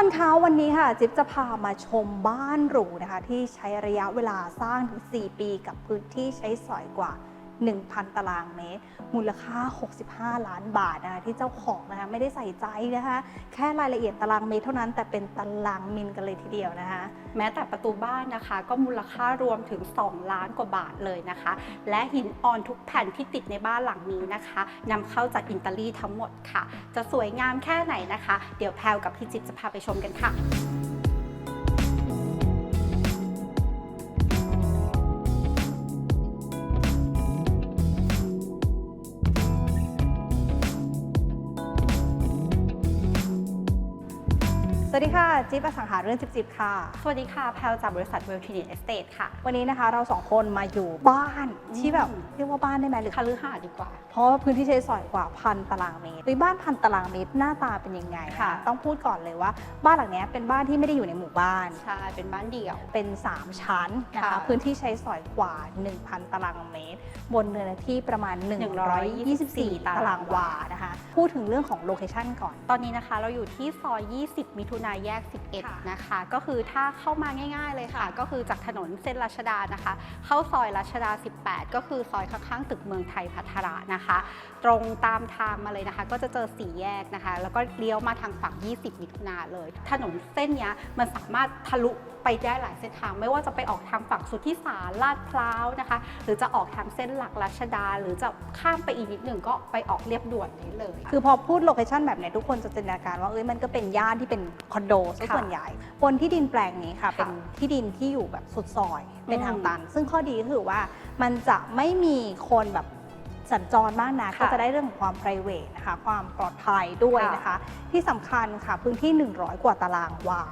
คนคะวันนี้ค่ะจิ๊บจะพามาชมบ้านหรูนะคะ ที่ใช้ระยะเวลาสร้างถึง 4 ปีกับพื้นที่ใช้สอยกว่า 1,000 ตารางเมตร มูลค่า 65 ล้านบาทนะคะที่เจ้าของนะคะไม่ได้ใส่ใจนะคะแค่รายละเอียดตารางเมตรเท่านั้น แต่เป็นตารางมิลกันเลยทีเดียวนะคะแม้แต่ประตูบ้านนะคะ ก็มูลค่ารวมถึง 2 ล้านกว่าบาทเลยนะคะ และหินอ่อนทุกแผ่นที่ติดในบ้านหลังนี้นะคะนำเข้าจากอิตาลีทั้งหมดค่ะ จะสวยงามแค่ไหนนะคะ เดี๋ยวแพลวกับพี่จิ๊บจะพาไปชมกันค่ะ วัสดีค่ะ จิ๊บอสังหาเรื่องจิ๊บๆค่ะ สวัสดีค่ะ แพลวจากบริษัทเวลทินิเอสเตทค่ะ วันนี้นะคะเราสองคนมาอยู่บ้านที่แบบอืมเรียกว่าบ้านได้ไหมหรือคฤหาสน์ดีกว่า เพราะว่าพื้นที่ใช้สอยกว่าพันตารางเมตรโดยบ้านพันตารางเมตรหน้าตาเป็นยังไงค่ะ ต้องพูดก่อนเลยว่า บ้านหลังเนี้ยเป็นบ้านที่ไม่ได้อยู่ในหมู่บ้าน ใช่ เป็นบ้านเดี่ยว เป็น 3 ชั้นนะคะค่ะพื้นที่ใช้สอยกว่า 1,000 ตารางเมตร บนเนื้อที่ประมาณ 124 ตารางวานะคะ พูดถึงเรื่องของโลเคชันก่อน ตอนนี้นะคะเราอยู่ที่ซอย 20 มิถุนายนแยกค่ะ11 นะคะ ก็คือถ้าเข้ามาง่ายๆเลยค่ะ ก็คือจากถนนเส้นรัชดานะคะ เข้าซอยรัชดา 18 ก็คือซอยข้างๆตึกเมืองไทยพัฒระนะคะ ตรงตามทางมาเลยนะคะ ก็จะเจอสี่แยกนะคะ แล้วก็เลี้ยวมาทางฝั่ง 20 มิถุนาเลย ถนนเส้นเนี้ยมันสามารถทะลุไปได้หลายเส้นทาง ไม่ว่าจะไปออกทางฝั่งสุทธิสารลาดพร้าวนะคะ หรือจะออกทางเส้นหลักรัชดา หรือจะข้ามไปอีกนิดหนึ่งก็ไปออกเรียบด่วนนี้เลย คือพอพูดโลเคชันแบบเนี้ยทุกคนจะจินตนาการว่าเอ้ยมันก็เป็นย่านที่เป็นคอนโดซะค่ะส่วนใหญ่ บนที่ดินแปลงนี้ค่ะค่ะ เป็นที่ดินที่อยู่แบบสุดซอย เป็นอืมทางตัน ซึ่งข้อดีก็คือว่ามันจะไม่มีคนแบบสัญจรมากนะค่ะก็จะได้เรื่องของความ p r i v a t นะคะ ความปลอดภัยด้วยนะคะ ที่สำคัญค่ะพื้นที่ 100 กว่าตารางวา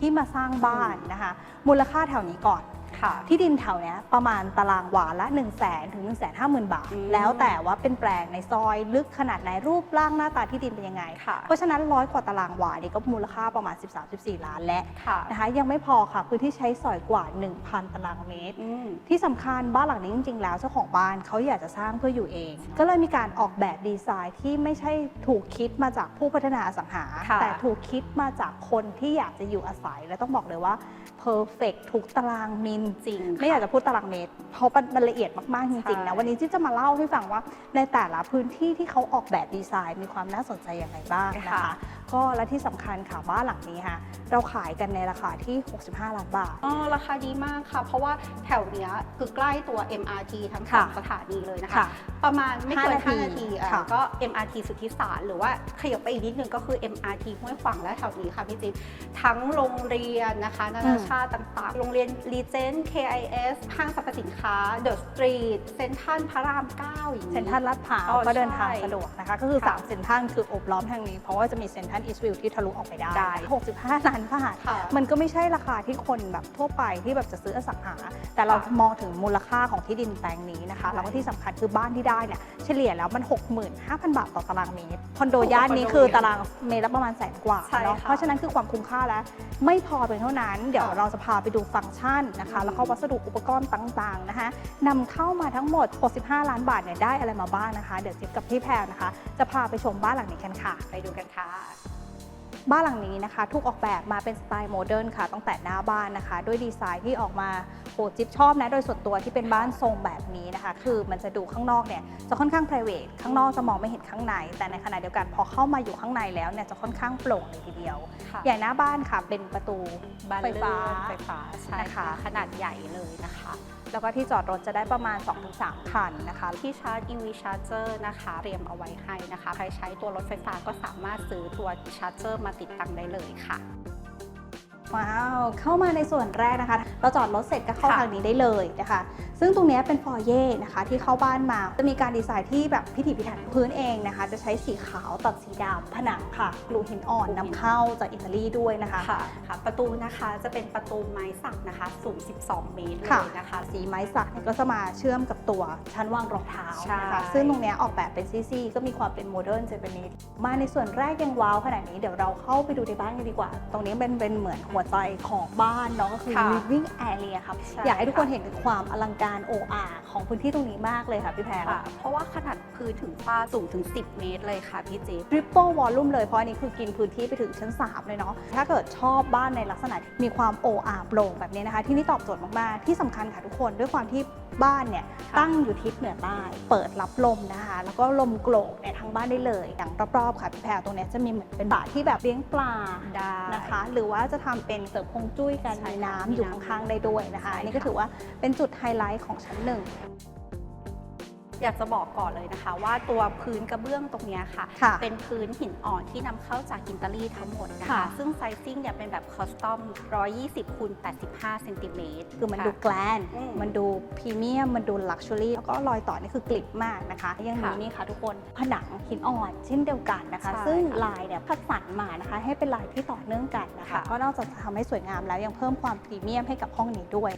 ที่มาสร้างบ้านนะคะ มูลค่าแถวนี้ก่อน ค่ะ ที่ดินแถวเนี้ยประมาณตารางวาละ 1 0 0 0 0แสนถึง 1 5 0 0 0 0 บาท อืมแล้วแต่ว่าเป็นแปลงในซอยลึกขนาดไหนรูปร่างหน้าตาที่ดินเป็นยังไง ค่ะ เพราะฉะนั้นร้อยกว่าตารางวานี่ก็มูลค่าประมาณ 13-14 ล้านและค่ะนะคะยังไม่พอค่ะพื้นที่ใช้สอยกว่า 1,000 ตารางเมตร อืม ที่สำคัญบ้านหลังนี้จริง ๆ แล้วเจ้าของบ้านเขาอยากจะสร้างเพื่ออยู่เอง ก็เลยมีการออกแบบดีไซน์ที่ไม่ใช่ถูกคิดมาจากผู้พัฒนาอสังหา ค่ะ แต่ถูกคิดมาจากคนที่อยากจะอยู่อาศัย และต้องบอกเลยว่า perfect ทุกตารางมิลจริงไม่อยากจะพูดตารางเมตร เพราะมันละเอียดมากๆจริงๆนะใช่วันนี้จิ๊บจะมาเล่าให้ฟังว่าในแต่ละพื้นที่ที่เขาออกแบบดีไซน์มีความน่าสนใจอย่างไรบ้างนะคะ ก็และที่สำคัญค่ะบ้านหลังนี้ค่ะเราขายกันในราคาที่ 65 ล้านบาท อ๋อราคาดีมากค่ะ เพราะว่าแถวเนี้ยคือใกล้ตัว MRT ทั้งสองค่ะสถานีเลยนะคะ ค่ะประมาณไม่เกินห้า5นานาทีทีอะค่ะ ก็ MRT สุทธิสารหรือว่าขยับไปอีกนิดนึงก็คือ MRT ห้วยขวางและแถวนี้ค่ะพี่จิ๊บทั้งโรงเรียนนะคะนานาชาติต่างๆ โรงเรียนรีเจน KIS ห้างสรรพสินค้า The Street เซ็นทรัลพระราม9อย่างนี้ เซ็นทรัลลาดพร้าวอ๋อก็เดินทางใช่สะดวกนะคะ ก็คือค่ะ 3เซ็นทรัลคืออบล้อมทางนี้ เพราะว่าจะมีเซ็นทรัลอีสต์วิวที่ทะลุออกไปได้ได้65 ล้านบาทค่ะมันก็ไม่ใช่ราคาที่คนแบบทั่วไปที่แบบจะซื้ออสังหา แต่เราค่ะมองถึงมูลค่าของที่ดินแปลงนี้นะคะใช่แล้วก็ที่สำคัญคือบ้านที่ได้เนี่ยเฉลี่ยแล้วมัน 65,000 บาทต่อตารางเมตรคอนโดถูกกว่าย่านนี้คอนโดคือเยอะตารางเมตรละประมาณแสนกว่าใช่เนาะค่ะเพราะฉะนั้นคือความคุ้มค่าแล้ว ไม่พอเพียงเท่านั้น เดี๋ยวค่ะเราจะพาไปดูฟังก์ชันนะคะอืมแล้วก็วัสดุอุปกรณ์ต่างๆนะคะนำเข้ามาทั้งหมด 65 ล้านบาทเนี่ยได้อะไรมาบ้างนะคะ เดี๋ยวจิ๊บกับพี่แพรนะคะ จะพาไปชมบ้านหลังนี้กันค่ะ ไปดูกันค่ะ บ้านหลังนี้นะคะ ถูกออกแบบมาเป็นสไตล์โมเดิร์นค่ะตั้งแต่หน้าบ้านนะคะ ด้วยดีไซน์ที่ออกมาโหจิ๊บชอบนะโดยส่วนตัวที่เป็นบ้านทรงแบบนี้นะคะ คือมันจะดูข้างนอกเนี่ยจะค่อนข้าง p r i v a t ข้างนอกจะมองไม่เห็นข้างใน แต่ในขณะเดียวกันพอเข้ามาอยู่ข้างในแล้วเนี่ยจะค่อนข้างโปร่งเลยทีเดียวค่ะใหญ่หน้าบ้านค่ะเป็นประตูบานไฟฟ้าเลื่อนไฟฟ้าใช่นะคะค่ะขนาดใหญ่เลยนะคะแล้วก็ที่จอดรถจะได้ประมาณ 2-3 คันนะคะ ที่ชาร์จ EV Charger นะคะเตรียมเอาไว้ให้นะคะ ใครใช้ตัวรถไฟฟ้าก็สามารถซื้อตัวชาร์จเจอร์มาติดตั้งได้เลยค่ะว้าว เข้ามาในส่วนแรกนะคะ เราจอดรถเสร็จก็เข้าค่ะทางนี้ได้เลยนะคะซึ่งตรงเนี้ยเป็นฟอร์เย่นะคะที่เข้าบ้านมา จะมีการดีไซน์ที่แบบพิถีพิถันพื้นเองนะคะ จะใช้สีขาวตัดสีดำผนังค่ะกลูหินอ่อนนำเข้าจากอิตาลีด้วยนะคะค่ะค่ะประตูนะคะจะเป็นประตูไม้สักนะคะสูง 12 เมตรเลค่ะยนะคะ สีไม้สักเนี่ยก็จะมาเชื่อมกับตัวชั้นวางรองเท้าใช่นะคะซึ่งตรงเนี้ยออกแบบเป็นซี่ๆก็มีความเป็นโมเดิร์นเจแปนิสมาในส่วนแรกยังว้าวขนาดนี้เดี๋ยวเราเข้าไปดูในบ้านกันดีกว่า ตรงนี้เป็นเป็นเหมือนหัวใจของบ้านเนาะก็คือค่ะ living area ครับใช่อยากให้ทุกคนค่ะเห็นถึงความอลังการ OR ของพื้นที่ตรงนี้มากเลยค่ะพี่แพรค่ะ เพราะว่าขนาดพื้นถึงฟ้าสูงถึง 10 เมตรเลยค่ะพี่จิ๊บทริปเปิลวอลลุ่มเลยเพราะอันนี้คือกินพื้นที่ไปถึงชั้น 3 เลยเนาะถ้าเกิดชอบบ้านในลักษณะที่มีความ OR โปร่งแบบนี้นะคะ ที่นี่ตอบโจทย์มากๆ ที่สำคัญค่ะทุกคนด้วยความที่บ้านเนี่ยค่ะตั้งอยู่ทิศเหนือใต้เปิดรับลมนะคะ แล้วก็ลมโกรกเนี่ยทั้งบ้านได้เลย อย่างรอบๆค่ะพี่แพรตรงเนี้ยจะมีเหมือนเป็นบาทที่แบบเลี้ยงปลาได้นะคะ หรือว่าจะทำเป็นเสริมฮวงจุ้ยกันใช่มีค่ะน้ำมีอยู่น้ำข้างๆได้ด้วยนะคะใช่อันนี้ก็ค่ะถือว่าเป็นจุดไฮไลท์ของชั้นหนึ่งอยากจะบอกก่อนเลยนะคะ ว่าตัวพื้นกระเบื้องตรงเนี้ยค่ะค่ะเป็นพื้นหินอ่อนที่นำเข้าจากอิตาลีทั้งหมดนะค่ะคะ ซึ่งไซซิ่งเนี่ยเป็นแบบคอสตอม 120คูณ85เซนติเมตรคือมันดูแกลนอืมมันดูพรีเมียม มันดูลักชัวรี่แล้วก็รอยต่อนี่คือกลิบมากนะคะ ยังมีค่ะนี่ค่ะทุกคนผนังหินอ่อนเช่นเดียวกันนะคะใช่ซึ่งค่ะลายเนี่ยคัดสรรมานะคะ ให้เป็นลายที่ต่อเนื่องกันนะคะค่ะก็นอกจากจะทำให้สวยงามแล้วยังเพิ่มความพรีเมียมให้กับห้องนี้ด้วย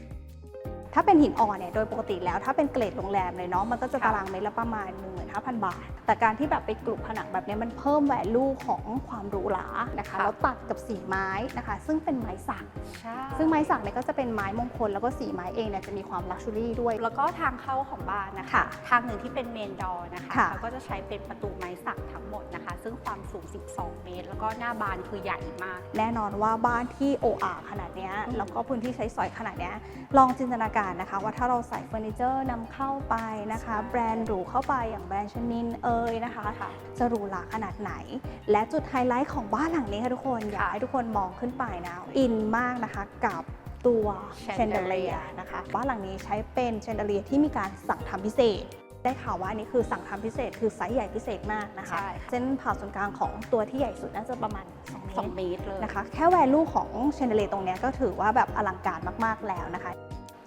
ถ้าเป็นหินอ่อนเนี่ยโดยปกติแล้วถ้าเป็นเกรดโรงแรมเลยเนาะมันก็จะค่ะตารางเมตรละประมาณ 15,000 บาท แต่การที่แบบไปกลุ่มผนังแบบเนี้ยมันเพิ่มแวลูของความหรูหรานะคะ แล้วตัดกับสีไม้นะคะ ซึ่งเป็นไม้สักใช่ซึ่งไม้สักเนี่ยก็จะเป็นไม้มงคล แล้วก็สีไม้เองเนี่ยจะมีความลักชัวรี่ด้วย แล้วก็ทางเข้าของบ้านนะคะค่ะทางหนึ่งที่เป็นเมนดอร์นะคะค่ะเขาก็จะใช้เป็นประตูไม้สักทั้งหมดนะคะ ซึ่งความสูง 12 เมตร แล้วก็หน้าบานคือใหญ่มาก แน่นอนว่าบ้านที่โออาขนาดเนี้ยอืมแล้วก็พื้นที่ใช้สอยขนาดเนี้ยลองจินตนาการนะคะ ว่าถ้าเราใส่เฟอร์นิเจอร์นำเข้าไปนะคะใช่แบรนด์หรูเข้าไปอย่างแบรนด์ชนินเอยนะคะค่ะจะหรูหราขนาดไหน และจุดไฮไลท์ของบ้านหลังนี้ค่ะทุกคน อยากค่ะให้ทุกคนมองขึ้นไปนะ อินมากนะคะกับตัวเชนเด Chandelier เลียนะคะบ้านหลังนี้ใช้เป็นเชนเดเลียที่มีการสั่งทำพิเศษได้ข่าวว่าอันนี้คือสั่งทำพิเศษคือไซส์ใหญ่พิเศษมากนะคะใช่เส้นผ่าศูนย์กลางของตัวที่ใหญ่สุดน่าจะประมาณ2เมตร2เมตรเลยนะคะ แค่แวลูของเชนเดเลียตรงเนี้ยก็ถือว่าแบบอลังการมากๆแล้วนะคะ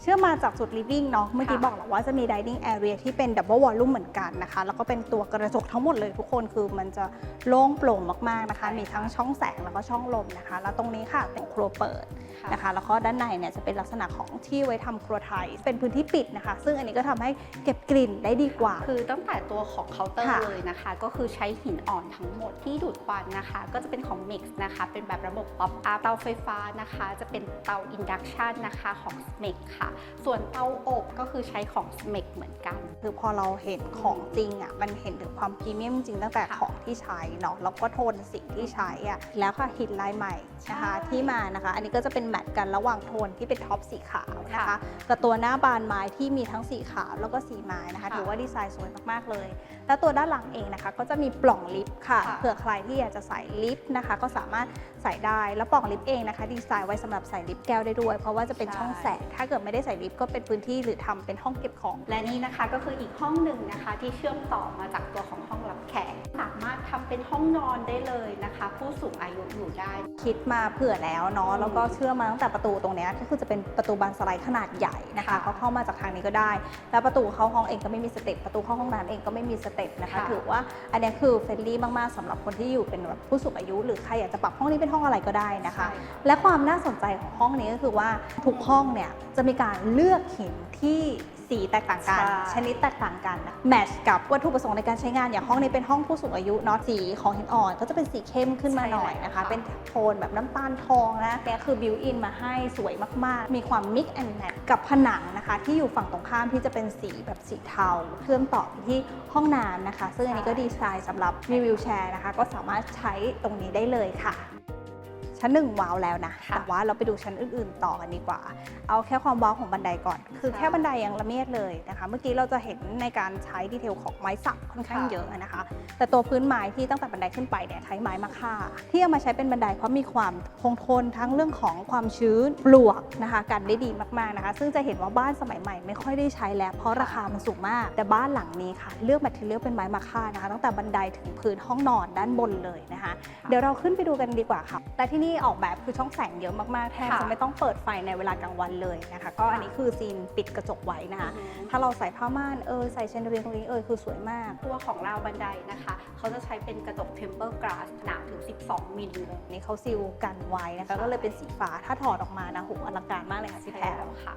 เชื่อมาจากจุด living เนาะเมื่อกี้ค่ะบอกแล้วว่าจะมี dining area ที่เป็น double volume เหมือนกันนะคะ แล้วก็เป็นตัวกระจกทั้งหมดเลยทุกคนคือมันจะโล่งโปร่งมากๆนะคะใช่ค่ะมีทั้งช่องแสงแล้วก็ช่องลมนะคะ แล้วตรงนี้ค่ะเป็นครัวเปิดค่ะนะคะ แล้วก็ด้านในเนี่ยจะเป็นลักษณะของที่ไว้ทำครัวไทย เป็นพื้นที่ปิดนะคะ ซึ่งอันนี้ก็ทำให้เก็บกลิ่นได้ดีกว่า คือตั้งแต่ตัวของเคาน์เตอร์ค่ะเลยนะคะ ก็คือใช้หินอ่อนทั้งหมดที่ดูดควันนะคะ ก็จะเป็นของ Mix นะคะ เป็นแบบระบบ Pop Up เตาไฟฟ้านะคะ จะเป็นเตา Induction นะคะของ SMEC ค่ะส่วนเตาอบก็คือใช้ของ SMEC เหมือนกัน คือพอเราเห็นของจริงอะมันเห็นถึงความพรีเมียมจริงตั้งแต่ค่ะของที่ใช้เนาะแล้วก็โทนสีที่ใช้อะแล้วค่ะหินลายใหม่นะคะใช่ที่มานะคะ อันนี้ก็จะเป็นแมทกันระหว่างโทนที่เป็นท็อปสีขาวนะคะค่ะกับตัวหน้าบานไม้ที่มีทั้งสีขาวแล้วก็สีไม้นะคะค่ะถือว่าดีไซน์สวยมากๆเลย แล้วตัวด้านหลังเองนะคะ ก็จะมีปล่องลิฟต์ค่ะค่ะเผื่อใครที่อยากจะใส่ลิฟต์นะคะ ก็สามารถใส่ได้แล้วปล่องลิฟต์เองนะคะ ดีไซน์ไว้สำหรับใส่ลิฟต์แก้วได้ด้วย เพราะว่าจะเป็นช่องแสงถ้าเกิดไม่ได้ใส่ลิฟต์ก็เป็นพื้นที่หรือทำเป็นห้องเก็บของ และนี่นะคะก็คืออีกห้องหนึ่งนะคะที่เชื่อมต่อมาจากตัวของห้องรับแขก เป็นห้องนอนได้เลยนะคะ ผู้สูงอายุอยู่ได้ คิดมาเผื่อแล้วเนาะอืมแล้วก็เชื่อมาตั้งแต่ประตูตรงเนี้ยก็คือจะเป็นประตูบานสไลด์ขนาดใหญ่นะคะค่ะเขาเข้ามาจากทางนี้ก็ได้ แล้วประตูเข้าห้องเองก็ไม่มีสเต็ปประตูเข้าห้องน้ำเองก็ไม่มีสเต็ปนะคะค่ะถือว่าอันเนี้ยคือเฟรนลี่มากๆสำหรับคนที่อยู่เป็นแบบผู้สูงอายุ หรือใครอยากจะปรับห้องนี้เป็นห้องอะไรก็ได้นะคะใช่และความน่าสนใจของห้องนี้ก็คือว่าทุกห้องเนี่ยจะมีการเลือกหินที่ สีแตกต่างกันใช่ชนิดแตกต่างกันแมทช์กับวัตถุประสงค์ในการใช้งานอย่างห้องนี้เป็นห้องผู้สูงอายุเนาะสีของหินอ่อน ก็จะเป็นสีเข้มขึ้นมาหน่อยนะคะใช่แล้วค่ะเป็นโทนแบบน้ำตาลทองนะเนี่ยคือบิวอินมาให้สวยมากๆ มีความมิกแอนแมทกับผนังนะคะ ที่อยู่ฝั่งตรงข้ามที่จะเป็นสีแบบสีเทาเชื่อมต่อไปที่ห้องน้ำนะคะ ซึ่งอันนี้ก็ดีไซน์สำหรับมีวิวแชร์นะคะ ก็สามารถใช้ตรงนี้ได้เลยค่ะ ชั้นหนึ่งว้าวแล้วนะค่ะแต่ว่าเราไปดูชั้นอื่น ๆ ต่อกันดีกว่า เอาแค่ความว้าวของบันไดก่อน คือใช่แค่บันไดยังละเมียดเลยนะคะ เมื่อกี้เราจะเห็นในการใช้ดีเทลของไม้สักค่อนข้างค่ะเยอะนะคะ แต่ตัวพื้นไม้ที่ตั้งแต่บันไดขึ้นไปเนี่ยใช้ไม้มะค่า ที่เอามาใช้เป็นบันไดเพราะมีความคงทนทั้งเรื่องของความชื้นปลวกนะคะกันได้ดีมากๆนะคะ ซึ่งจะเห็นว่าบ้านสมัยใหม่ไม่ค่อยได้ใช้แล้วเพราะราคามันสูงมาก แต่บ้านหลังนี้ค่ะ เลือกแมทเทียลเป็นไม้มะค่านะคะ ตั้งแต่บันไดถึงพื้นห้องนอนด้านบนเลยนะคะ เดี๋ยวเราขึ้นไปดูกันดีกว่าค่ะและที่นี่ออกแบบคือช่องแสงเยอะมากๆ แทบค่ะจะไม่ต้องเปิดไฟในเวลากลางวันเลยนะคะ ก็อันนี้คือซีนปิดกระจกไว้นะคะ ถ้าเราใส่ผ้าม่านเออใส่เชนเดอเรียร์ตรงนี้เออคือสวยมาก ตัวของราวบันไดนะคะ เขาจะใช้เป็นกระจก temper glass หนาถึง 12 มิลเลยนี่เขาซีลกันไว้นะคะใช่ก็เลยเป็นสีฟ้าถ้าถอดออกมานะโหอลังการมากเลยค่ะพี่แพรค่ะ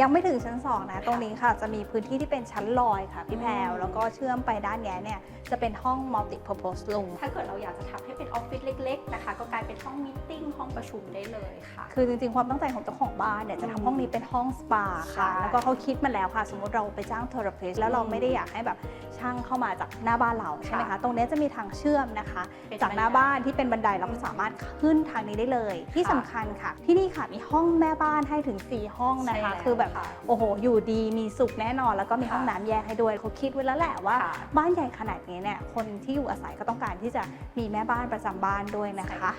ยังไม่ถึงชั้น 2 นะ ตรงนี้ค่ะ จะมีพื้นที่ที่เป็นชั้นลอยค่ะ พี่แพรวอืมแล้วก็เชื่อมไปด้านเนี้ยเนี่ย จะเป็นห้อง multi purpose room ถ้าเกิดเราอยากจะทำให้เป็นออฟฟิศเล็ก ๆ นะคะ ก็กลายเป็นห้องมีตติ้งห้องประชุมได้เลยค่ะ คือจริง ๆ ความตั้งใจของเจ้าของบ้านเนี่ยจะทำห้องนี้เป็นห้องสปาค่ะ ใช่ แล้วก็เขาคิดมาแล้วค่ะ สมมติเราไปจ้างเทอราพิสแล้วเราไม่ได้อยากให้แบบช่างเข้ามาจากหน้าบ้านเราใช่ไหมคะค่ะตรงเนี้ยจะมีทางเชื่อมนะคะ เป็นจากหน้าบ้านที่เป็นบันไดเราก็สามารถขึ้นทางนี้ได้เลย ที่ค่ะสำคัญค่ะ ที่นี่ค่ะมีห้องแม่บ้านให้ถึง 4 ห้องนะคะ ใช่แล้ว คือแบบค่ะโอ้โห อยู่ดีมีสุขแน่นอน แล้วก็มีค่ะห้องน้ำแยกให้ด้วยเขาคิดไว้แล้วแหละว่าค่ะบ้านใหญ่ขนาดนี้เนี่ยคนที่อยู่อาศัยก็ต้องการที่จะมีแม่บ้านประจำบ้านด้วยนะคะ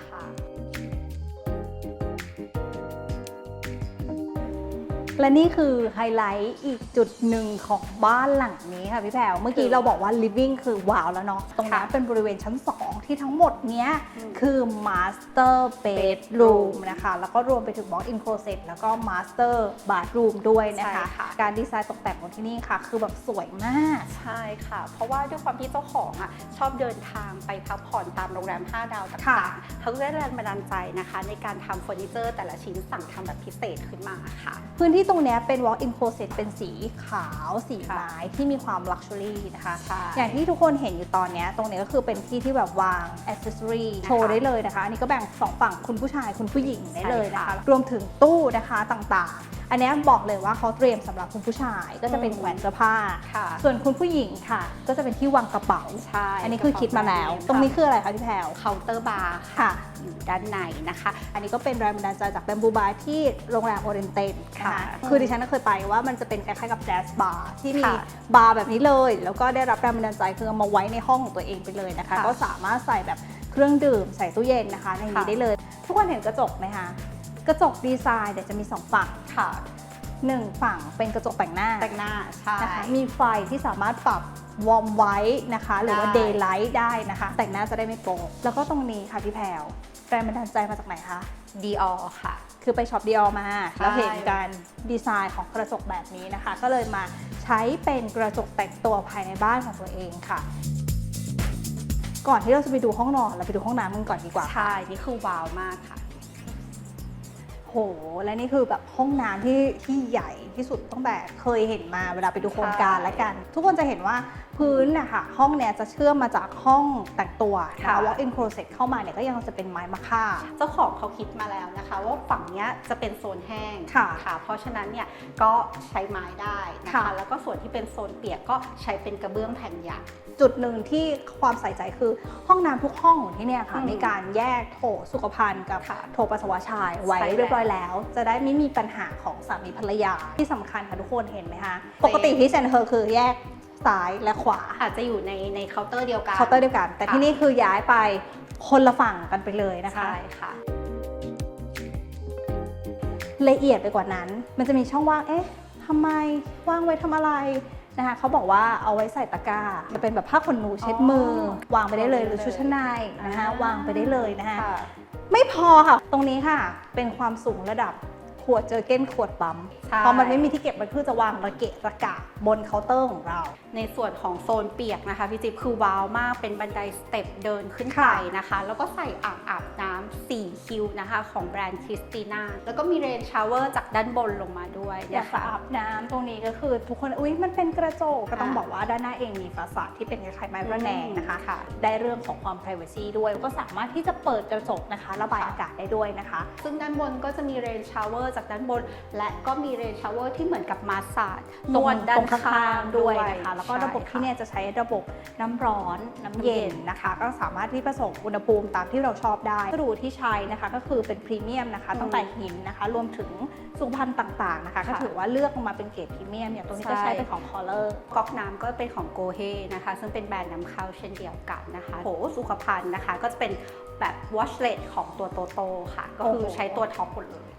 และนี่คือไฮไลท์อีกจุดหนึ่งของบ้านหลังนี้ค่ะพี่แพรวเมื่อกี้คือเราบอกว่า living คือว้าวแล้วเนาะตรงนี้ค่ะเป็นบริเวณชั้น 2 ที่ทั้งหมดเนี้ยอืมคือ master bedroom นะคะแล้วก็รวมไปถึง walk in closet แล้วก็ master bathroom ด้วยนะคะใช่ค่ะการดีไซน์ตกแต่งของที่นี่ค่ะ คือแบบสวยมาก ใช่ค่ะ เพราะว่าด้วยความที่เจ้าของอะชอบเดินทางไปพักผ่อนตามโรงแรม 5 ดาวค่ะต่างๆเขาก็ได้แรงบันดาลใจนะคะ ในการทำเฟอร์นิเจอร์แต่ละชิ้นสั่งทำแบบพิเศษขึ้นมาค่ะ พื้นที่ตรงเนี้ยเป็น walk in closet เป็นสีขาวสีค่ะไม้ที่มีความ luxury นะคะใช่อย่างที่ทุกคนเห็นอยู่ตอนเนี้ยตรงนี้ก็คือเป็นที่ที่แบบวางอ c เซ s ซอรีนะคะโชว์ได้เลยนะคะ อันนี้ก็แบ่งสองฝั่งคุณผู้ชายคุณผู้หญิงได้เลยนะคะใช่ค่ะรวมถึงตู้นะคะต่างๆ อันเนี้ยบอกเลยว่าเขาเตรียมสำหรับคุณผู้ชายก็จะเป็นอืมแขวนเสื้อผ้าค่ะส่วนคุณผู้หญิงค่ะ ก็จะเป็นที่วางกระเป๋าใช่อันนี้คือคิดมาแล้วะตรงนี้คืออะไรคะพี่แพรวเคาน์เตอร์บาร์ค่ะ อยู่ด้านในนะคะ อันนี้ก็เป็นแรงบันดาลใจจากแบมบูบาร์ที่โรงแรมโอเรนเตนนะคะค่ะ คือดิฉันก็เคยไปว่ามันจะเป็นคล้ายๆกับแจ๊สบาร์ที่มีค่ะบาร์แบบนี้เลย แล้วก็ได้รับแรงบันดาลใจคือเอามาไว้ในห้องของตัวเองไปเลยนะคะค่ะก็สามารถใส่แบบเครื่องดื่มใส่ตู้เย็นนะคะในนี้ค่ะได้เลย ทุกคนเห็นกระจกไหมคะ กระจกดีไซน์เดี๋ยวจะมี 2 ฝั่งค่ะหนึ่งฝั่งเป็นกระจกแต่งหน้าแต่งหน้าใช่นะคะมีไฟที่สามารถปรับวอร์มไว้นะคะ หรือว่าได้เดย์ไลท์ได้นะคะ แต่งหน้าจะได้ไม่โป๊ะแล้วก็ตรงนี้ค่ะพี่แพรวแรงบันดาลใจมาจากไหนคะดีออค่ะ คือไปช็อปดีออมาใช่แล้วเห็นการดีไซน์ของกระจกแบบนี้นะคะ ก็เลยมาใช้เป็นกระจกแต่งตัวภายในบ้านของตัวเองค่ะก่อนที่เราจะไปดูห้องนอนเราไปดูห้องน้ำกันก่อนดีกว่า ใช่ นี่คือว้าวมากค่ะโห และนี่คือแบบห้องน้ำที่ที่ใหญ่ที่สุดตั้งแต่เคยเห็นมาเวลาไปดูโครงการใช่และกัน ทุกคนจะเห็นว่า พื้นนะคะห้องเนี้ยจะเชื่อมมาจากห้องแต่งตัวนะคะค่ะ walk in closet เข้ามาเนี่ยก็ยังจะเป็นไม้มะค่า เจ้าของเขาคิดมาแล้วนะคะ ว่าฝั่งเนี้ยจะเป็นโซนแห้งค่ะเพราะฉะนั้นเนี่ยก็ใช้ไม้ได้นะค่ะคะ แล้วก็ส่วนที่เป็นโซนเปียกก็ใช้เป็นกระเบื้องแผ่นหยาบจุดหนึ่งที่ความใส่ใจคือห้องน้ำทุกห้องของที่เนี่ยค่ะอืมมีการแยกโถสุขภัณฑ์กับค่ะโถปัสสาวะชายไว้ใช่แล้วเรียบร้อยแล้ว จะได้ไม่มีปัญหาของสามีภรรยาที่สำคัญค่ะทุกคนเห็นไหมคะ ปกติที่เซนเทอร์คือแยก ซ้ายและขวาอาจจะอยู่ในในเคาน์เตอร์เดียวกันเคาน์เตอร์เดียวกัน แต่ค่ะที่นี่คือย้ายไปคนละฝั่งกันไปเลยนะคะ ใช่ค่ะ ละเอียดไปกว่านั้น มันจะมีช่องว่าง เอ๊ะทำไมว่างไว้ทำอะไรนะคะเขาบอกว่าเอาไว้ใส่ตะกร้าจะเป็นแบบผ้าขนหนูเช็ดมือออวางไปได้เลยหรือวางไปได้เลยชุดชั้นในนะคะอ่าวางไปได้เลยนะคะค่ะไม่พอค่ะ ตรงนี้ค่ะเป็นความสูงระดับ ขวดเจอเก้นขวดปั๊มใช่เพราะมันไม่มีที่เก็บมันคือจะวางระเกะระกะบนเคาน์เตอร์ของเรา ในส่วนของโซนเปียกนะคะพี่จิ๊บคือว้าวมากเป็นบันไดสเต็ปเดินขึ้นไปค่ะนะคะ แล้วก็ใส่อ่างอาบน้ำ4คิวนะคะของแบรนด์คริสติน่าแล้วก็มีเรนชาวเวอร์จากด้านบนลงมาด้วยอยากนะจะคะอาบน้ำตรงนี้ก็คือทุกคนอุ้ยมันเป็นกระจกก็ต้องค่ะบอกว่าด้านหน้าเองมีฟาสาดที่เป็นคล้ายๆไม้ระแนงนะคะค่ะได้เรื่องของความ p r i เวซีด้วยก็สามารถที่จะเปิดกระจกนะคะ ระบายค่ะอากาศได้ด้วยนะคะ ซึ่งด้านบนก็จะมีเรนชาวเวอร์จากด้านบน และก็มีเรนชาวเวอร์ที่เหมือนกับมาสซาดนวดด้าตนรงข้ข้าางงๆด้วยด้วยนะคะ แล้วก็ใช่ระบบที่เนี่ยจะใช้ระบบน้ำร้อนน้ำเย็นนะคะ ก็สามารถที่ผสมอุณหภูมิตามที่เราชอบได้วัสดุที่ใช้นะคะก็คือเป็นพรีเมียมนะคะตั้งแต่หินนะคะ รวมถึงสุขภัณฑ์ต่างๆนะคะก็ค่ะถือว่าเลือกออกมาเป็นเกรดพรีเมียมอย่างตรงนี้ก็ใช่ใช้เป็นของ Color ก๊อกน้ำก็เป็นของโกเฮนะคะ ซึ่งเป็นแบรนด์นำเข้าเช่นเดียวกันนะคะโถสุขภัณฑ์นะคะก็จะเป็นแบบ washlet ของตัวโตโตค่ะ ก็คือโอ้โหใช้ตัวท็อปหมดเลย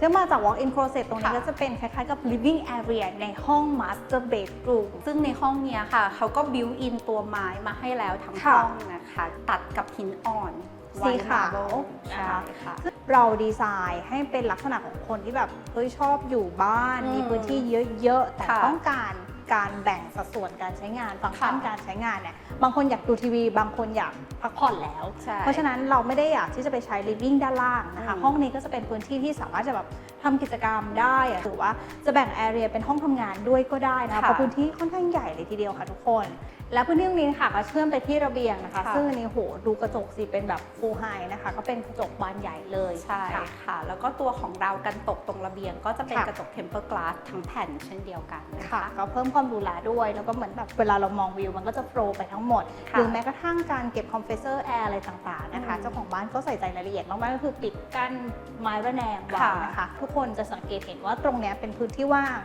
ซึ่งมาจาก walk-in closet ตรงนี้ค่ะก็จะเป็นคล้ายๆกับ living area ในห้อง master bedroom ซึ่งในห้องเนี้ยค่ะ เขาก็บิวอินตัวไม้มาให้แล้วทั้งค่ะห้องนะคะ ตัดกับหินอ่อนสี White ขาว marble นะใช่คะค่ะซึ่งเราดีไซน์ให้เป็นลักษณะของคนที่แบบเฮ้ยชอบอยู่บ้านอืมมีพื้นที่เยอะๆ แต่ค่ะต้องการ การแบ่งสัดส่วนการใช้งานฟังก์ชันค่ะการใช้งานเนี่ยบางคนอยากดูทีวี บางคนอยากพักผ่อนแล้ว ใช่เพราะฉะนั้นเราไม่ได้อยากที่จะไปใช้ living ด้านล่างนะคะ อืม ห้องนี้ก็จะเป็นพื้นที่ที่สามารถจะแบบทำกิจกรรมได้อะหรือว่าจะแบ่งแอเรียเป็นห้องทำงานด้วยก็ได้นะคะค่ะ เพราะพื้นที่ค่อนข้างใหญ่เลยทีเดียวค่ะทุกคน และพื้นที่ตรงนี้ค่ะก็เชื่อมไปที่ระเบียงนะคะ ค่ะซึ่งอันนี้โหดูกระจกสิเป็นแบบฟูลไฮนะคะ ก็เป็นกระจกบานใหญ่เลยใช่ค่ะ ค่ะ แล้วก็ตัวของเรากันตกตรงระเบียง ก็จะเป็นค่ะ กระจก temper glass ทั้งแผ่นเช่นเดียวกันนะค่ะ คะ ก็เพิ่มความหรูหราด้วย แล้วก็เหมือนแบบเวลาเรามองวิวมันก็จะโฟลว์ไปทั้งหมด ค่ะหรือแม้กระทั่งการเก็บคอมเพรสเซอร์แอร์อะไรต่างๆนะคะ อืมเจ้าของบ้านก็ใส่ใจรายละเอียดมากๆก็คือปิดกั้นไม้ระแนงไว้ค่ะ นะคะ ทุกคนจะสังเกตเห็นว่าตรงเนี้ยเป็นพื้นที่ว่าง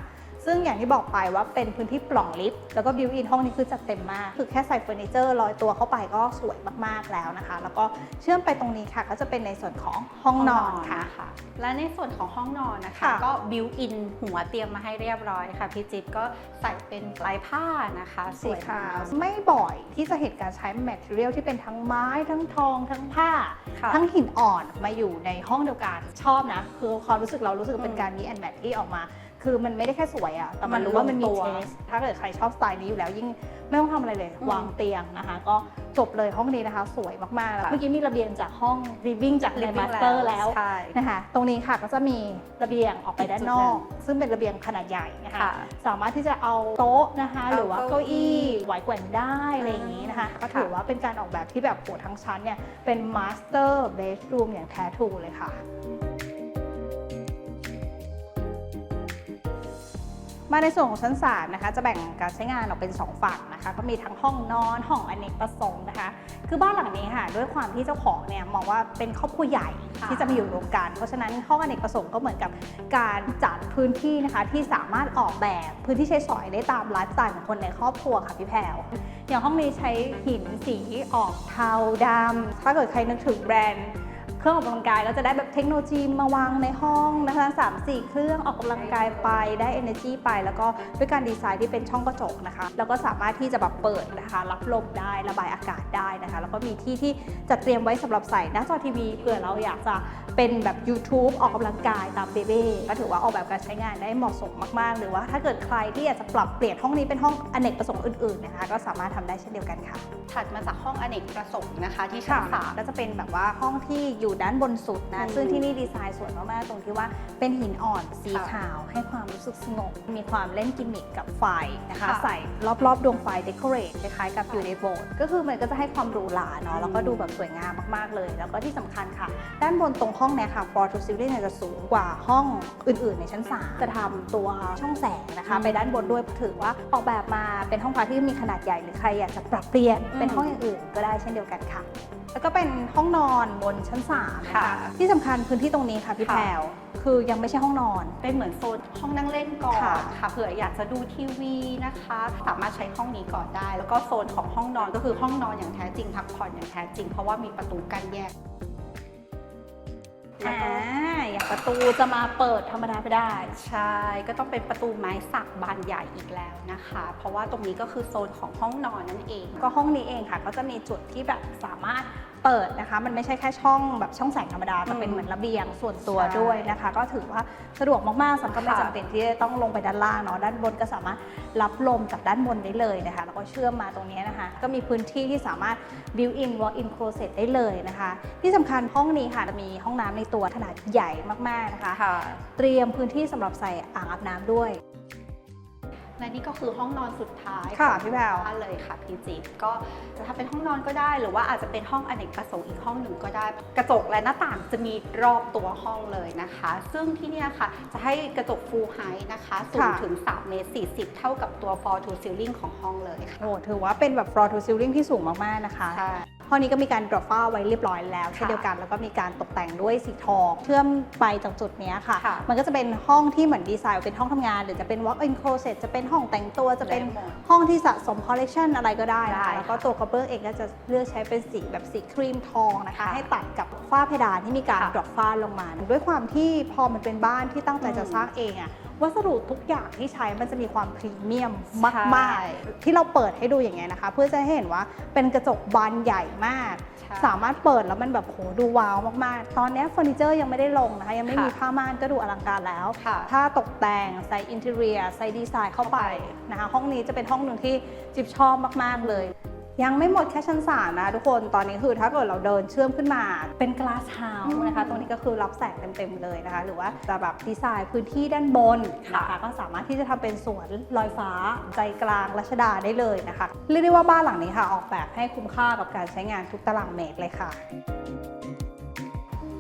ซึ่งอย่างที่บอกไปว่าเป็นพื้นที่ปล่องลิฟต์แล้วก็บิวอินห้องนี้คือจัดเต็มมาก คือแค่ใส่เฟอร์นิเจอร์ลอยตัวเข้าไปก็สวยมากๆแล้วนะคะ แล้วก็เชื่อมไปตรงนี้ค่ะ ก็จะเป็นในส่วนของห้องนอนค่ะค่ะและในส่วนของห้องนอนนะคะค่ะก็บิวอินหัวเตียงมาให้เรียบร้อยค่ะพี่จิ๊บก็ใส่เป็นลายผ้านะคะสีวยขางาวมไม่บ่อยที่จะเห็นการใช้แมทเทียลที่เป็นทั้งไม้ทั้งทองทั้งผ้าค่ะทั้งหินอ่อนมาอยู่ในห้องเดียวกันชอบนะ คือความรู้สึกเรารู้สึกเป็นอืมการมีแอนแมทที่ออกมา คือมันไม่ได้แค่สวยอะแต่มันมันรู้ว่ามันมีลงตัวเทสถ้าเกิดใครชอบสไตล์นี้อยู่แล้วยิ่งไม่ต้องทำอะไรเลยอืมวางเตียงนะคะ ก็จบเลยห้องนี้นะคะ สวยมากๆแล้วค่ะเมื่อกี้มีระเบียงจากห้อง living จากใน Living มาสเตอร์แล้วใช่นะคะตรงนี้ค่ะก็จะมีระเบียงออกไปด้านนอก ซึ่งเป็นระเบียงขนาดใหญ่นะคะ ค่ะสามารถที่จะเอาโต๊ะนะคะ เอาหรือว่าเก้าเก้าอี้อี้ไหวแกว่งได้อะไรอย่างนี้นะคะ ก็ถือว่าเป็นการออกแบบที่แบบโหทั้งชั้นเนี่ยเป็นมาสเตอร์เบสรูมอย่างแท้ทรูเลยค่ะ มาในส่วนของชั้น3นะคะจะแบ่งการใช้งานออกเป็น 2 ฝั่งนะคะ ก็มีทั้งห้องนอนห้องอเนกประสงค์นะคะ คือบ้านหลังนี้ค่ะด้วยความที่เจ้าของเนี่ยมองว่าเป็นครอบครัวใหญ่ค่ะที่จะมาอยู่รวมกัน เพราะฉะนั้นห้องอเนกประสงค์ก็เหมือนกับการจัดพื้นที่นะคะ ที่สามารถออกแบบพื้นที่ใช้สอยได้ตามไลฟ์สไตล์ของคนในครอบครัวค่ะพี่แพรวอย่างห้องนี้ใช้หินสีออกเทาดำถ้าเกิดใครนึกถึงแบรนด์เค รื่องออกกำลังกายก็จะได้แบบเทคโนโลยีมาวางในห้องนะคะสามสี่เครื่องออกกำลังกายไปได้ energy ไป แล้วก็ด้วยการดีไซน์ที่เป็นช่องกระจกนะคะ แล้วก็สามารถที่จะแบบเปิดนะคะ รับลมได้ระบายอากาศได้นะคะ แล้วก็มีที่ที่จัดเตรียมไว้สำหรับใส่หน้าจอทีวีเผื่อเราอยากจะเป็นแบบ YouTube ออกกำลังกายตามเบเบ้ก็ถือว่าออกแบบการใช้งานได้เหมาะสมมากๆ หรือว่าถ้าเกิดใครที่อยากจะปรับเปลี่ยนห้องนี้เป็นห้องอเนกประสงค์อื่นๆนะคะ ก็สามารถทำได้เช่นเดียวกันค่ะถัดมาจากห้องอเนกประสงค์นะคะ ที่ชั้นสามก็จะเป็นแบบว่าห้องที่อยู่ด้านบนสุดนะอืมซึ่งที่นี่ดีไซน์สวยมากๆตรงที่ว่าเป็นหินอ่อนสีค่ะขาวให้ความรู้สึกสงบ มีความเล่นกิมมิคกับไฟนะคะค่ะใส่รอบๆดวงไฟเดคอเรทคล้ายๆกับอยู่ในโบสถ์ก็คือมันก็จะให้ความหรูหราเนาะแล้วก็ดูแบบสวยงามมากๆเลย แล้วก็ที่สำคัญค่ะ ด้านบนตรงห้องเนี่ยค่ะ floor to ceiling เนี่ยจะสูงกว่าห้องอื่น ๆ ในชั้น 3 จะทำตัวช่องแสงนะคะอืมไปด้านบนด้วยถือว่าออกแบบมาเป็นห้องพักที่มีขนาดใหญ่หรือใครอยากจะปรับเปลี่ยนเป็นอืมห้องอย่างอื่นก็ได้เช่นเดียวกันค่ะ แล้วก็เป็นห้องนอนบนชั้น3นะคะค่ะที่สำคัญพื้นที่ตรงนี้ค่ะพี่ค่ะ แพรวคือยังไม่ใช่ห้องนอน เป็นเหมือนโซนห้องนั่งเล่นก่อนค่ะ ค่ะเผื่ออยากจะดูทีวีนะคะ สามารถใช้ห้องนี้ก่อนได้ แล้วก็โซนของห้องนอนก็คือห้องนอนอย่างแท้จริงพักผ่อนอย่างแท้จริง เพราะว่ามีประตูกั้นแยกแล้ว อ่าก็อย่างประตูจะมาเปิดธรรมดาไม่ได้ ใช่ ก็ต้องเป็นประตูไม้สักบานใหญ่อีกแล้วนะคะ เพราะว่าตรงนี้ก็คือโซนของห้องนอนนั่นเอง ก็ห้องนี้เองค่ะ ก็จะมีจุดที่แบบสามารถ เปิดนะคะ มันไม่ใช่แค่ช่องแบบช่องแสงธรรมดาแต่เป็นอืมเหมือนระเบียงส่วนตัวใช่ด้วยนะคะ ก็ถือว่าสะดวกมากๆสำหรับไม่ค่ะจำเป็นที่จะต้องลงไปด้านล่างเนาะด้านบนก็สามารถรับลมจากด้านบนได้เลยนะคะ แล้วก็เชื่อมมาตรงนี้นะคะ ก็มีพื้นที่ที่สามารถ built in walk in closet ได้เลยนะคะ ที่สำคัญห้องนี้ค่ะจะมีห้องน้ำในตัวขนาดใหญ่มากๆนะคะค่ะเตรียมพื้นที่สำหรับใส่อ่างอาบน้ำด้วย และนี่ก็คือห้องนอนสุดท้ายค่ะของพี่แพรวบ้านเลยค่ะพี่จิ๊บก็จะทำเป็นห้องนอนก็ได้ หรือว่าอาจจะเป็นห้องอเนกประสงค์อีกห้องหนึ่งก็ได้ กระจกและหน้าต่างจะมีรอบตัวห้องเลยนะคะ ซึ่งที่เนี่ยค่ะจะให้กระจก full height นะคะสูงค่ะถึง3เมตร40 เท่ากับตัว floor to ceiling ของห้องเลยค่ะโอ้ถือว่าเป็นแบบ floor to ceiling ที่สูงมากๆนะคะใช่ ห้องนี้ก็มีการดรอปฟ้าไว้เรียบร้อยแล้วเช่นเดียวกันแล้วก็มีการตกแต่งด้วยสีทอง เชื่อมไปจากจุดเนี้ยค่ะค่ะ มันก็จะเป็นห้องที่เหมือนดีไซน์เป็นห้องทำงาน หรือจะเป็น walk in closet จะเป็นห้องแต่งตัวจะเป็นได้หมดห้องที่สะสมคอลเลกชันอะไรก็ได้นะได้คะค่ะแล้วก็ตัวกระเบื้องเองก็จะเลือกใช้เป็นสีแบบสีครีมทองนะคะค่ะให้ตัดกับฝ้าเพดานที่มีการค่ะดรอปฟ้าลงมา ด้วยความที่พอมันเป็นบ้านที่ตั้งใจจะอืมสร้างเองอะ วัสดุทุกอย่างที่ใช้มันจะมีความพรีเมียมใช่มาก ๆ ที่เราเปิดให้ดูอย่างเงี้ยนะคะ เพื่อจะให้เห็นว่าเป็นกระจกบานใหญ่มากใช่สามารถเปิดแล้วมันแบบโหดูว้าวมากๆ ตอนเนี้ยเฟอร์นิเจอร์ยังไม่ได้ลงนะคะ ยังไม่ค่ะมีผ้าม่านก็ดูอลังการแล้วค่ะถ้าตกแต่งใส่อินเท i รียใส่ดีไซน์เข้าไปนะคะ ห้องนี้จะเป็นห้องหนึ่งที่จิ๊บชอบมาก ๆ เลย ยังไม่หมดแค่ชั้น3นะทุกคนตอนนี้คือถ้าเกิดเราเดินเชื่อมขึ้นมาเป็นกลาสเฮาส์นะคะ ตรงนี้ก็คือรับแสงเต็มๆเลยนะคะ หรือว่าจะแบบดีไซน์พื้นที่ด้านบนนะคะก็สามารถที่จะทำเป็นสวนลอยฟ้าใจกลางรัชดาได้เลยนะคะ เรียกได้ว่าบ้านหลังนี้ค่ะ ออกแบบให้คุ้มค่ากับการใช้งานทุกตารางเมตรเลยค่ะ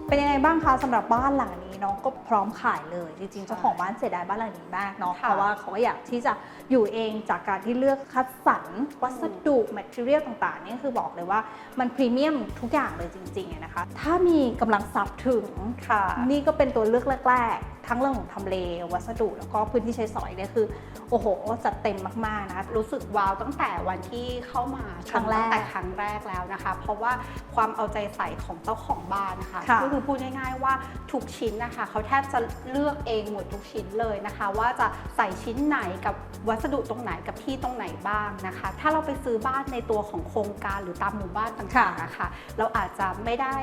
เป็นยังไงบ้างคะสำหรับบ้านหลังนี้น้องก็พร้อมขายเลยจริงๆเจ้าของบ้านเสียดายบ้านหลังนี้มากเนาะค่ะเพราะว่าเขาก็อยากที่จะอยู่เองจากการที่เลือกคัดสรรวัสดุแมทเทียลต่างๆนี่คือบอกเลยว่ามันพรีเมียมทุกอย่างเลยจริงๆอะนะคะ ถ้ามีกำลังทรัพย์ถึงค่ะนี่ก็เป็นตัวเลือกแรกๆ ทั้งเรื่องของทำเลวัสดุแล้วก็พื้นที่ใช้สอยเนี่ยคือ โอ้โหจัดเต็มมากๆนะคะรู้สึกว้าวตั้งแต่วันที่เข้ามาชครั้มงแรกตั้งแต่ครั้งแรกแล้วนะคะ เพราะว่าความเอาใจใส่ของเจ้าของบ้านนะคะค่ะก็คือพูดง่าย ๆ ว่าทุกชิ้นนะคะเขาแทบจะเลือกเองหมดทุกชิ้นเลยนะคะ ว่าจะใส่ชิ้นไหนกับวัสดุตรงไหนกับที่ตรงไหนบ้างนะคะ ถ้าเราไปซื้อบ้านในตัวของโครงการหรือตามหมู่บ้านต่างๆนะคะเราอาจจะไม่ได้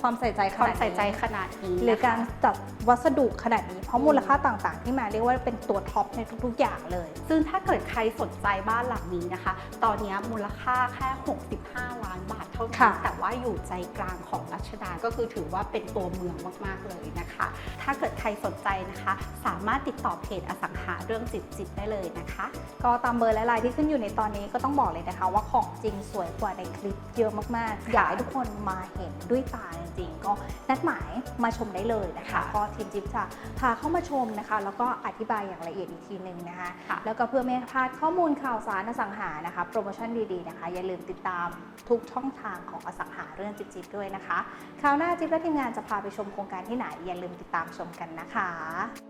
ความใส่ใจคขวามนาดใส่ใจนี้ขนาดนี้หรือนะคะการจัดวัสดุขนาดนี้ เพราะมูลค่าต่างๆ ที่มาเรียกว่าเป็นตัวท็อปในทุกๆ อย่างเลย ซึ่งถ้าเกิดใครสนใจบ้านหลังนี้นะคะ ตอนนี้มูลค่าแค่ 65 ล้านบาทเท่านั้ค่ะนแต่ว่าอยู่ใจกลางของรัชดา ก็คือถือว่าเป็นตัวเมืองมากๆเลยนะคะ ถ้าเกิดใครสนใจนะคะ สามารถติดต่อเพจอสังหาเรื่องจิตจิตได้เลยนะคะ ก็ตามเบอร์และไลน์ที่ขึ้นอยู่ในตอนนี้ก็ต้องบอกเลยนะคะ ว่าของจริงสวยกว่าในคลิปเยอะมากๆ อยากให้ทุกคนมาเห็นด้วยตาจริงๆ ก็นัดหมายมาชมได้เลยนะคะค่ะก็ทีมจิ๊บจะพาเข้ามาชมนะคะ แล้วก็อธิบายอย่างละเอียดอีกทีหนึ่งนะคะค่ะแล้วก็เพื่อไม่ให้พลาดข้อมูลข่าวสารอสังหานะคะ โปรโมชั่นดีๆนะคะ อย่าลืมติดตามทุกช่องทางของอสังหาเรื่องจิ๊บๆด้วยนะคะคราวหน้าจิ๊บและทีมงานจะพาไปชมโครงการที่ไหนอย่าลืมติดตามชมกันนะคะ